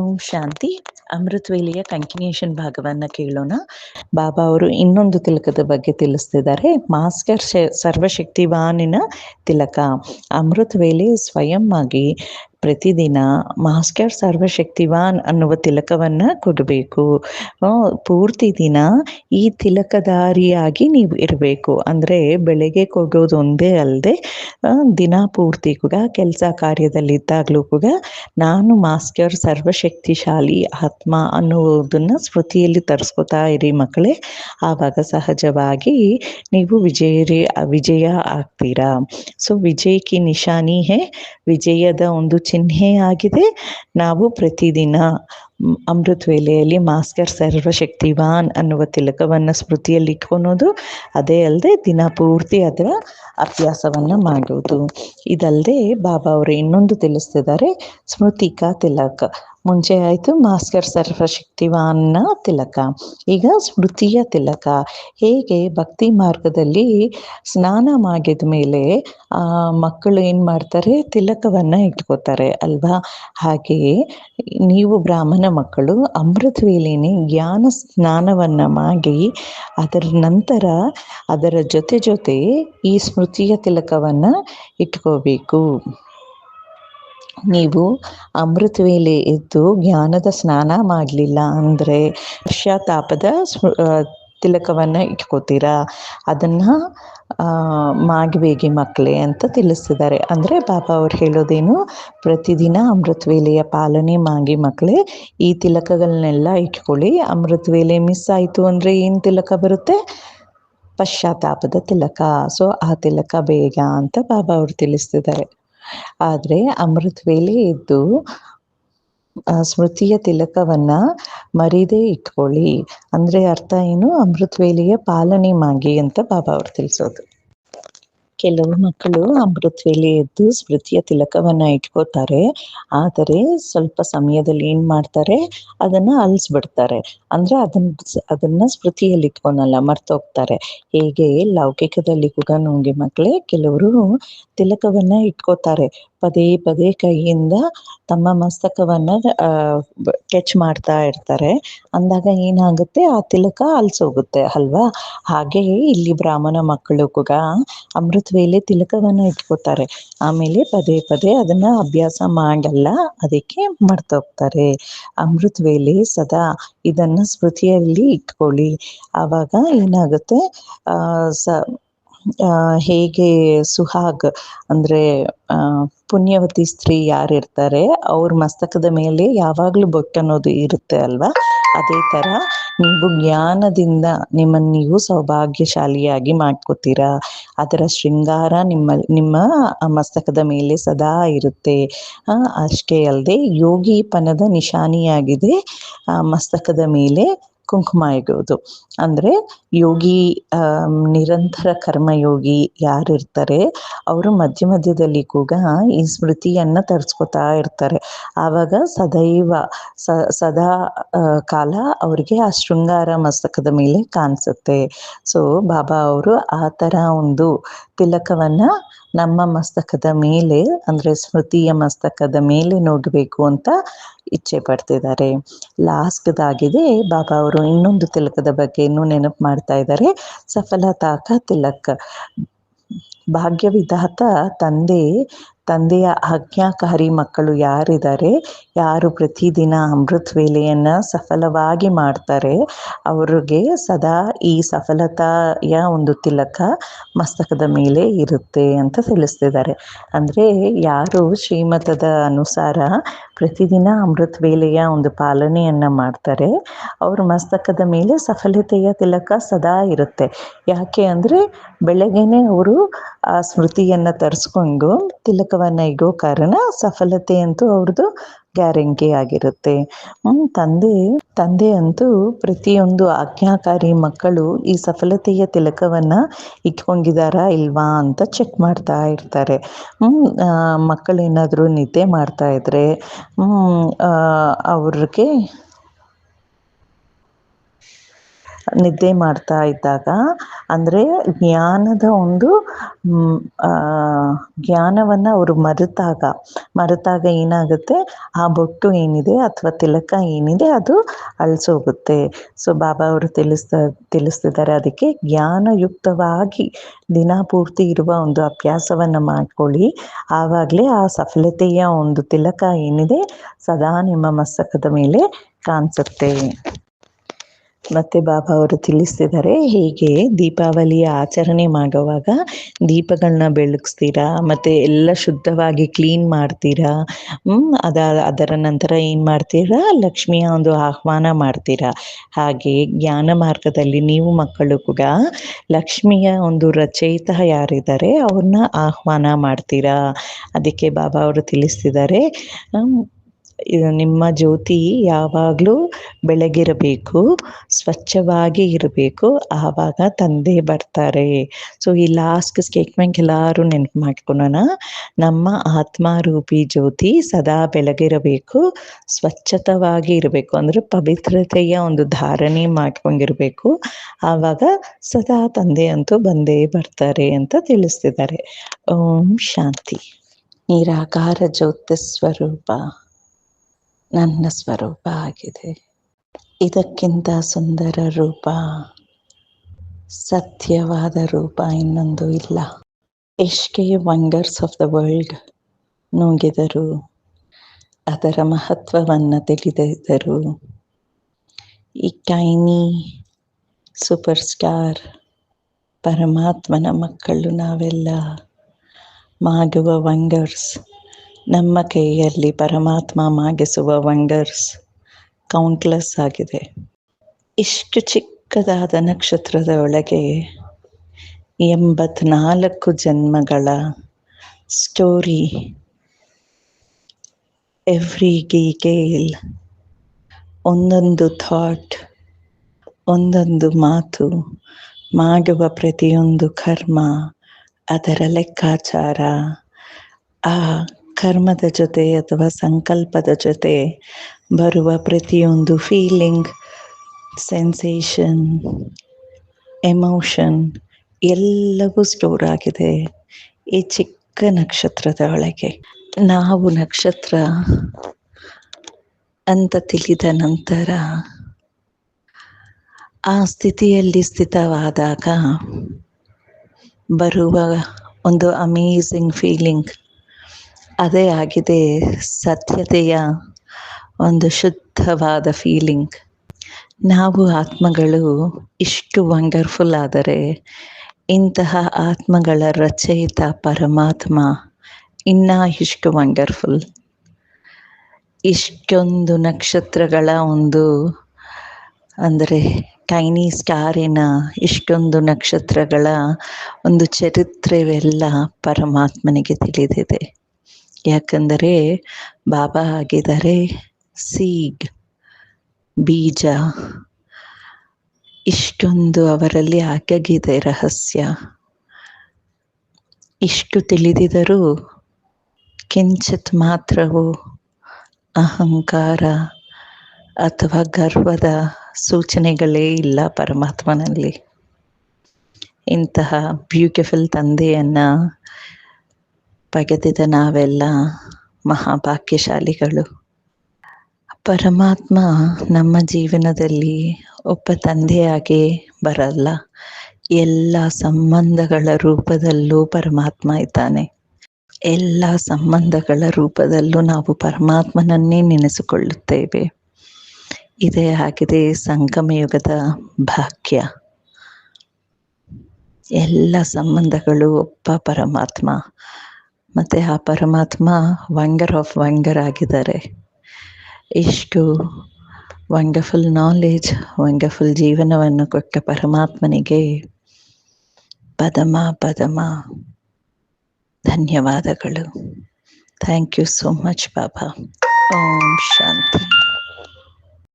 ಓಂ ಶಾಂತಿ. ಅಮೃತವೇಲಿಯ continuation ಭಾಗವನ್ನ ಕೇಳೋಣ. ಬಾಬಾ ಅವರು ಇನ್ನೊಂದು ತಿಲಕದ ಬಗ್ಗೆ ತಿಳಿಸ್ತಿದ್ದಾರೆ. ಮಾಸ್ಕರ್ ಸರ್ವಶಕ್ತಿವಾನಿನ ತಿಲಕ. ಅಮೃತವೇಲಿ ಸ್ವಯಂ ಆಗಿ ಪ್ರತಿದಿನ ಮಾಸ್ಟರ್ ಸರ್ವಶಕ್ತಿವಾನ್ ಅನ್ನುವ ತಿಲಕವನ್ನ ಕೊಡಬೇಕು. ಪೂರ್ತಿ ದಿನ ಈ ತಿಲಕಧಾರಿಯಾಗಿ ನೀವು ಇರಬೇಕು. ಅಂದ್ರೆ ಬೆಳಗ್ಗೆ ಕೊಡೋದು ಒಂದೇ ಅಲ್ಲದೆ ದಿನ ಪೂರ್ತಿ ಕೂಡ ಕೆಲಸ ಕಾರ್ಯದಲ್ಲಿದ್ದಾಗಲೂ ಕೂಡ ನಾನು ಮಾಸ್ಟರ್ ಸರ್ವಶಕ್ತಿಶಾಲಿ ಆತ್ಮ ಅನ್ನುವುದನ್ನ ಸ್ಮೃತಿಯಲ್ಲಿ ತರಿಸ್ಕೊತಾ ಇರಿ ಮಕ್ಕಳೇ. ಆವಾಗ ಸಹಜವಾಗಿ ನೀವು ವಿಜಯರಿ, ವಿಜಯ ಆಗ್ತೀರಾ. ಸೊ ವಿಜಯಕ್ಕೆ ನಿಶಾನಿ ಹೇ, ವಿಜಯದ ಒಂದು ಚಿಹ್ನೆ ಆಗಿದೆ. ನಾವು ಪ್ರತಿದಿನ ಅಮೃತ್ ವೇಲೆಯಲ್ಲಿ ಮಾಸ್ಕರ್ ಸರ್ವಶಕ್ತಿವಾನ್ ಅನ್ನುವ ತಿಲಕವನ್ನು ಸ್ಮೃತಿಯಲ್ಲಿ ಇಟ್ಕೊಳೋದು, ಅದೇ ಅಲ್ಲದೆ ದಿನ ಪೂರ್ತಿ ಅದರ ಅಭ್ಯಾಸವನ್ನು ಮಾಡೋದು. ಇದಲ್ಲದೆ ಬಾಬಾ ಅವರು ಇನ್ನೊಂದು ತಿಳಿಸ್ತಿದ್ದಾರೆ, ಸ್ಮೃತಿಕಾ ತಿಲಕ. ಮುಂಚೆ ಆಯಿತು ಸರ್ವಶಕ್ತಿವ ಸರ್ವಶಕ್ತಿವಾನ್ನ ತಿಲಕ. ಈಗ ಸ್ಮೃತಿಯ ತಿಲಕ. ಹೇಗೆ ಭಕ್ತಿ ಮಾರ್ಗದಲ್ಲಿ ಸ್ನಾನ ಮಾಡಿದ ಮೇಲೆ ಮಕ್ಕಳು ಏನು ಮಾಡ್ತಾರೆ? ತಿಲಕವನ್ನ ಇಟ್ಕೋತಾರೆ, ಅಲ್ವಾ? ಹಾಗೆಯೇ ನೀವು ಬ್ರಾಹ್ಮಣ ಮಕ್ಕಳು ಅಮೃತ ವೇಲಿನಿ ಜ್ಞಾನ ಸ್ನಾನವನ್ನ ಮಾಡಿ, ಅದರ ನಂತರ ಅದರ ಜೊತೆ ಜೊತೆ ಈ ಸ್ಮೃತಿಯ ತಿಲಕವನ್ನ ಇಟ್ಕೋಬೇಕು. ನೀವು ಅಮೃತ ವೇಲೆ ಎದ್ದು ಜ್ಞಾನದ ಸ್ನಾನ ಮಾಡಲಿಲ್ಲ ಅಂದರೆ ಪಶ್ಚಾತ್ತಾಪದ ತಿಲಕವನ್ನು ಇಟ್ಕೋತೀರಾ? ಅದನ್ನು ಮಾಡಬೇಡಿ ಮಕ್ಕಳೇ ಅಂತ ತಿಳಿಸ್ತಿದ್ದಾರೆ. ಅಂದರೆ ಬಾಬಾ ಅವ್ರು ಹೇಳೋದೇನು, ಪ್ರತಿದಿನ ಅಮೃತ ವೇಲೆಯ ಪಾಲನೆ ಮಾಡಿ ಮಕ್ಕಳೇ ಈ ತಿಲಕಗಳನ್ನೆಲ್ಲ ಇಟ್ಕೊಳ್ಳಿ. ಅಮೃತ ವೇಲೆ ಮಿಸ್ ಆಯಿತು ಅಂದರೆ ಏನು ತಿಲಕ ಬರುತ್ತೆ? ಪಶ್ಚಾತ್ತಾಪದ ತಿಲಕ. ಸೊ ಆ ತಿಲಕ ಬೇಗ ಅಂತ ಬಾಬಾ ಅವರು ತಿಳಿಸ್ತಿದ್ದಾರೆ. ಆದರೆ ಅಮೃತ್ ವೇಳೆ ಇದ್ದು ಸ್ಮೃತಿಯ ತಿಲಕವನ್ನ ಮರಿದೇ ಇಟ್ಕೊಳ್ಳಿ. ಅಂದ್ರೆ ಅರ್ಥ ಏನು? ಅಮೃತ್ ವೇಳೆಯ ಪಾಲನೆ ಮಾಡಿ ಅಂತ ಬಾಬಾ ಅವ್ರು ತಿಳಿಸೋದು. ಕೆಲವು ಮಕ್ಕಳು ಅಮೃತ್ ವೇಳೆ ಎದ್ದು ಸ್ಮೃತಿಯ ತಿಲಕವನ್ನ ಇಟ್ಕೋತಾರೆ ಆದರೆ ಸ್ವಲ್ಪ ಸಮಯದಲ್ಲಿ ಏನ್ ಮಾಡ್ತಾರೆ? ಅದನ್ನ ಅಳಿಸ್ಬಿಡ್ತಾರೆ ಅಂದ್ರೆ ಅದನ್ನ ಅದನ್ನ ಸ್ಮೃತಿಯಲ್ಲಿ ಇಟ್ಕೊಳಲ್ಲ, ಮರ್ತೋಗ್ತಾರೆ. ಹೇಗೆ ಲೌಕಿಕದಲ್ಲಿ ಕೂಡ ನಮಗೆ ಮಕ್ಕಳೇ ಕೆಲವರು ತಿಲಕವನ್ನ ಇಟ್ಕೋತಾರೆ ಪದೇ ಪದೇ ಕೈಯಿಂದ ತಮ್ಮ ಮಸ್ತಕವನ್ನ ಕೆಚ್ ಮಾಡ್ತಾ ಇರ್ತಾರೆ. ಅಂದಾಗ ಏನಾಗುತ್ತೆ? ಆ ತಿಲಕ ಅಲ್ಸೋಗುತ್ತೆ ಅಲ್ವಾ? ಹಾಗೆಯೇ ಇಲ್ಲಿ ಬ್ರಾಹ್ಮಣ ಮಕ್ಕಳು ಕೂಡ ಅಮೃತ್ ವೇಲೆ ತಿಲಕವನ್ನ ಇಟ್ಕೋತಾರೆ. ಆಮೇಲೆ ಪದೇ ಪದೇ ಅದನ್ನ ಅಭ್ಯಾಸ ಮಾಡಲ್ಲ, ಅದಕ್ಕೆ ಮರ್ತೋಗ್ತಾರೆ ಅಮೃತ್ ವೇಲೆ ಸದಾ ಇದನ್ನ ಸ್ಮೃತಿಯಲ್ಲಿ ಇಟ್ಕೊಳ್ಳಿ. ಆವಾಗ ಏನಾಗುತ್ತೆ? ಸ ಹೇಗೆ ಸುಹಾಗ್ ಅಂದ್ರೆ ಪುಣ್ಯವತಿ ಸ್ತ್ರೀ ಯಾರಿರ್ತಾರೆ, ಅವ್ರ ಮಸ್ತಕದ ಮೇಲೆ ಯಾವಾಗ್ಲೂ ಬೊಟ್ಟು ಅನ್ನೋದು ಇರುತ್ತೆ ಅಲ್ವಾ? ಅದೇ ತರ ನೀವು ಜ್ಞಾನದಿಂದ ನಿಮ್ಮನ್ನ ನೀವು ಸೌಭಾಗ್ಯಶಾಲಿಯಾಗಿ ಮಾಡ್ಕೋತೀರಾ? ಅದರ ಶೃಂಗಾರ ನಿಮ್ಮ ನಿಮ್ಮ ಮಸ್ತಕದ ಮೇಲೆ ಸದಾ ಇರುತ್ತೆ. ಅಷ್ಟೇ ಅಲ್ಲದೆ ಯೋಗಿಪನದ ನಿಶಾನಿಯಾಗಿದೆ. ಮಸ್ತಕದ ಮೇಲೆ ಕುಂಕುಮ ಇಡುವುದು ಅಂದ್ರೆ ಯೋಗಿ ನಿರಂತರ ಕರ್ಮಯೋಗಿ ಯಾರಿರ್ತಾರೆ, ಅವರು ಮಧ್ಯ ಮಧ್ಯದಲ್ಲಿ ಕೂಡ ಈ ಸ್ಮೃತಿಯನ್ನ ತರಿಸ್ಕೊತಾ ಇರ್ತಾರೆ. ಆವಾಗ ಸದೈವ, ಸ, ಸದಾ ಕಾಲ ಅವರಿಗೆ ಆ ಶೃಂಗಾರ ಮಸ್ತಕದ ಮೇಲೆ ಕಾಣಿಸುತ್ತೆ. ಸೊ, ಬಾಬಾ ಅವರು ಆ ಥರ ಒಂದು ತಿಲಕವನ್ನ ನಮ್ಮ ಮಸ್ತಕದ ಮೇಲೆ, ಅಂದ್ರೆ ಸ್ಮೃತಿಯ ಮಸ್ತಕದ ಮೇಲೆ ನೋಡಬೇಕು ಅಂತ ಇಚ್ಛೆ ಪಡ್ತಿದ್ದಾರೆ. ಲಾಸ್ಟ್ದಾಗಿದೆ ಬಾಬಾ ಅವರು ಇನ್ನೊಂದು ತಿಲಕದ ಬಗ್ಗೆ ಇನ್ನೂ ನೆನಪು ಮಾಡ್ತಾ ಇದ್ದಾರೆ. ಸಫಲತಾಕ ತಿಲಕ. ಭಾಗ್ಯವಿಧಾತ ತಂದೆ ತಂದೆಯ ಆಜ್ಞಾಕಾರಿ ಮಕ್ಕಳು ಯಾರಿದ್ದಾರೆ? ಯಾರು ಪ್ರತಿದಿನ ಅಮೃತ್ ವೇಲೆಯನ್ನು ಸಫಲವಾಗಿ ಮಾಡ್ತಾರೆ? ಅವರಿಗೆ ಸದಾ ಈ ಸಫಲತೆಯ ಒಂದು ತಿಲಕ ಮಸ್ತಕದ ಮೇಲೆ ಇರುತ್ತೆ ಅಂತ ತಿಳಿಸ್ತಿದ್ದಾರೆ. ಅಂದರೆ ಯಾರು ಶ್ರೀಮತದ ಅನುಸಾರ ಪ್ರತಿದಿನ ಅಮೃತ ವೇಲೆಯ ಒಂದು ಪಾಲನೆಯನ್ನ ಮಾಡ್ತಾರೆ. ಅವ್ರ ಮಸ್ತಕದ ಮೇಲೆ ಸಫಲತೆಯ ತಿಲಕ ಸದಾ ಇರುತ್ತೆ. ಯಾಕೆ ಅಂದ್ರೆ ಬೆಳಗ್ಗೆನೆ ಅವರು ಆ ಸ್ಮೃತಿಯನ್ನ ತರಿಸ್ಕೊಂಡು ತಿಲಕವನ್ನ ಇಡೋ ಕಾರಣ ಸಫಲತೆ ಅಂತೂ ಅವ್ರದ್ದು ಗ್ಯಾರಂಟಿ ಆಗಿರುತ್ತೆ. ತಂದೆ ತಂದೆ ಅಂತೂ ಪ್ರತಿಯೊಂದು ಆಜ್ಞಾಕಾರಿ ಮಕ್ಕಳು ಈ ಸಫಲತೆಯ ತಿಲಕವನ್ನು ಇಟ್ಕೊಂಡಿದಾರಾ ಇಲ್ವಾ ಅಂತ ಚೆಕ್ ಮಾಡ್ತಾ ಇರ್ತಾರೆ. ಮಕ್ಕಳೇನಾದರೂ ನಿದ್ದೆ ಮಾಡ್ತಾ ಇದ್ರೆ ಅವ್ರಿಗೆ ನಿದ್ದೆ ಮಾಡ್ತಾ ಇದ್ದಾಗ, ಅಂದರೆ ಜ್ಞಾನದ ಒಂದು ಜ್ಞಾನವನ್ನು ಅವರು ಮರೆತಾಗ ಮರೆತಾಗ ಏನಾಗುತ್ತೆ? ಆ ಬೊಟ್ಟು ಏನಿದೆ ಅಥವಾ ತಿಲಕ ಏನಿದೆ ಅದು ಅಳಿಸೋಗುತ್ತೆ. ಸೊ, ಬಾಬಾ ಅವರು ತಿಳಿಸ್ತಾ, ತಿಳಿಸ್ತಿದ್ದಾರೆ ಅದಕ್ಕೆ ಜ್ಞಾನಯುಕ್ತವಾಗಿ ದಿನ ಪೂರ್ತಿ ಇರುವ ಒಂದು ಅಭ್ಯಾಸವನ್ನು ಮಾಡ್ಕೊಳ್ಳಿ. ಆವಾಗಲೇ ಆ ಸಫಲತೆಯ ಒಂದು ತಿಲಕ ಏನಿದೆ ಸದಾ ನಿಮ್ಮ ಮಸ್ತಕದ ಮೇಲೆ ಕಾಣಿಸುತ್ತೆ. ಮತ್ತೆ ಬಾಬಾ ಅವರು ತಿಳಿಸ್ತಿದ್ದಾರೆ ಹೀಗೆ ದೀಪಾವಳಿಯ ಆಚರಣೆ ಮಾಡುವಾಗ ದೀಪಗಳನ್ನ ಬೆಳಗಿಸ್ತೀರಾ? ಮತ್ತೆ ಎಲ್ಲ ಶುದ್ಧವಾಗಿ ಕ್ಲೀನ್ ಮಾಡ್ತೀರಾ? ಅದ, ಅದರ ನಂತರ ಏನು ಮಾಡ್ತೀರಾ? ಲಕ್ಷ್ಮಿಯ ಒಂದು ಆಹ್ವಾನ ಮಾಡ್ತೀರಾ? ಹಾಗೆ ಜ್ಞಾನ ಮಾರ್ಗದಲ್ಲಿ ನೀವು ಮಕ್ಕಳು ಕೂಡ ಲಕ್ಷ್ಮಿಯ ಒಂದು ರಚಯಿತ ಯಾರಿದ್ದಾರೆ ಅವ್ರನ್ನ ಆಹ್ವಾನ ಮಾಡ್ತೀರಾ? ಅದಕ್ಕೆ ಬಾಬಾ ಅವರು ತಿಳಿಸ್ತಿದ್ದಾರೆ ನಿಮ್ಮ ಜ್ಯೋತಿ ಯಾವಾಗಲೂ ಬೆಳಗಿರಬೇಕು, ಸ್ವಚ್ಛವಾಗಿ ಇರಬೇಕು. ಆವಾಗ ತಂದೆ ಬರ್ತಾರೆ. ಸೊ ಈ ಲಾಸ್ಟ್ ಸ್ಟೇಟ್ಮೆಂಟ್ ಎಲ್ಲರೂ ನೆನಪು ಮಾಡ್ಕೊಳ್ಳೋಣ ನಮ್ಮ ಆತ್ಮಾರೂಪಿ ಜ್ಯೋತಿ ಸದಾ ಬೆಳಗಿರಬೇಕು, ಸ್ವಚ್ಛತವಾಗಿ ಇರಬೇಕು. ಅಂದರೆ ಪವಿತ್ರತೆಯ ಒಂದು ಧಾರಣೆ ಮಾಡ್ಕೊಂಡಿರಬೇಕು. ಆವಾಗ ಸದಾ ತಂದೆ ಅಂತೂ ಬಂದೇ ಬರ್ತಾರೆ ಅಂತ ತಿಳಿಸ್ತಿದ್ದಾರೆ. ಓಂ ಶಾಂತಿ. ನಿರಾಕಾರ ಜ್ಯೋತಿ ಸ್ವರೂಪ ನನ್ನ ಸ್ವರೂಪ ಆಗಿದೆ. ಇದಕ್ಕಿಂತ ಸುಂದರ ರೂಪ, ಸತ್ಯವಾದ ರೂಪ ಇನ್ನೊಂದು ಇಲ್ಲ. ಎಷ್ಟೇ ವಂಗರ್ಸ್ ಆಫ್ ದ ವರ್ಲ್ಡ್ ನುಂಗಿದರು, ಅದರ ಮಹತ್ವವನ್ನು ತಿಳಿದಿದ್ದರು. ಈ ಟೈನಿ ಸೂಪರ್ ಸ್ಟಾರ್ ಪರಮಾತ್ಮನ ಮಕ್ಕಳು ನಾವೆಲ್ಲ, ಮಾಗುವ ವಂಡರ್ಸ್ ನಮ್ಮ ಕೈಯಲ್ಲಿ ಪರಮಾತ್ಮ ಮಾಗಿಸುವ ವಂಡರ್ಸ್ ಕೌಂಟ್ಲೆಸ್ ಆಗಿದೆ. ಇಷ್ಟು ಚಿಕ್ಕದಾದ ನಕ್ಷತ್ರದ ಒಳಗೆ ಎಂಬತ್ನಾಲ್ಕು ಜನ್ಮಗಳ ಸ್ಟೋರಿ ಎವ್ರಿ ಗೀಗೇಲ್ ಒಂದೊಂದು ಥಾಟ್ ಒಂದೊಂದು ಮಾತು ಮಾಡುವ ಪ್ರತಿಯೊಂದು ಕರ್ಮ, ಅದರ ಲೆಕ್ಕಾಚಾರ, ಆ ಕರ್ಮದ ಜೊತೆ ಅಥವಾ ಸಂಕಲ್ಪದ ಜೊತೆ ಬರುವ ಪ್ರತಿಯೊಂದು ಫೀಲಿಂಗ್ ಸೆನ್ಸೇಷನ್ ಎಮೋಷನ್ ಎಲ್ಲವೂ ಸ್ಟೋರ್ ಆಗಿದೆ ಈ ಚಿಕ್ಕ ನಕ್ಷತ್ರದ ಒಳಗೆ. ನಾವು ನಕ್ಷತ್ರ ಅಂತ ತಿಳಿದ ನಂತರ ಆ ಸ್ಥಿತಿಯಲ್ಲಿ ಸ್ಥಿತವಾದಾಗ ಬರುವ ಒಂದು ಅಮೇಝಿಂಗ್ ಫೀಲಿಂಗ್ ಅದೇ ಆಗಿದೆ ಸತ್ಯತೆಯ ಒಂದು ಶುದ್ಧವಾದ ಫೀಲಿಂಗ್ ನಾವು ಆತ್ಮಗಳು ಇಷ್ಟು ವಂಡರ್ಫುಲ್ ಆದರೆ ಇಂತಹ ಆತ್ಮಗಳ ರಚಯಿತ ಪರಮಾತ್ಮ ಇನ್ನೂ ಇಷ್ಟು ವಂಡರ್ಫುಲ್ ಇಷ್ಟೊಂದು ನಕ್ಷತ್ರಗಳ ಒಂದು ಅಂದರೆ ಟೈನಿ ಸ್ಟಾರಿನ ಇಷ್ಟೊಂದು ನಕ್ಷತ್ರಗಳ ಒಂದು ಚರಿತ್ರೆವೆಲ್ಲ ಪರಮಾತ್ಮನಿಗೆ ತಿಳಿದಿದೆ. ಯಾಕಂದರೆ ಬಾಬಾ ಆಗಿದ್ದಾರೆ. ಸೀಗ್, ಬೀಜ, ಇಷ್ಟೊಂದು ಅವರಲ್ಲಿ ಅಗಗಿದೆ ರಹಸ್ಯ. ಇಷ್ಟು ತಿಳಿದಿದರೂ ಕಿಂಚಿತ್ ಮಾತ್ರವೂ ಅಹಂಕಾರ ಅಥವಾ ಗರ್ವದ ಸೂಚನೆಗಳೇ ಇಲ್ಲ ಪರಮಾತ್ಮನಲ್ಲಿ. ಇಂತಹ ಬ್ಯೂಟಿಫುಲ್ ತಂದೆಯನ್ನು ಪಗೆದಿದ ನಾವೆಲ್ಲ ಮಹಾಭಾಗ್ಯಶಾಲಿಗಳು. ಪರಮಾತ್ಮ ನಮ್ಮ ಜೀವನದಲ್ಲಿ ಒಬ್ಬ ತಂದೆಯಾಗಿ ಬರಲ್ಲ. ಎಲ್ಲ ಸಂಬಂಧಗಳ ರೂಪದಲ್ಲೂ ಪರಮಾತ್ಮ ಇದ್ದಾನೆ. ಎಲ್ಲ ಸಂಬಂಧಗಳ ರೂಪದಲ್ಲೂ ನಾವು ಪರಮಾತ್ಮನನ್ನೇ ನೆನೆಸಿಕೊಳ್ಳುತ್ತೇವೆ. ಇದೇ ಆಗಿದೆ ಸಂಗಮಯುಗದ ಭಾಗ್ಯ. ಎಲ್ಲ ಸಂಬಂಧಗಳು ಒಬ್ಬ ಪರಮಾತ್ಮ. ಮತ್ತು ಆ ಪರಮಾತ್ಮ ವಂಗರ್ ಆಫ್ ವಂಗರ್ ಆಗಿದ್ದಾರೆ. ಇಷ್ಟು ವಂಡರ್ಫುಲ್ ನಾಲೆಜ್ ವಂಡರ್ಫುಲ್ ಜೀವನವನ್ನು ಕೊಟ್ಟ ಪರಮಾತ್ಮನಿಗೆ ಪದಮ ಪದಮ ಧನ್ಯವಾದಗಳು. Thank you so much Baba Om Shanti.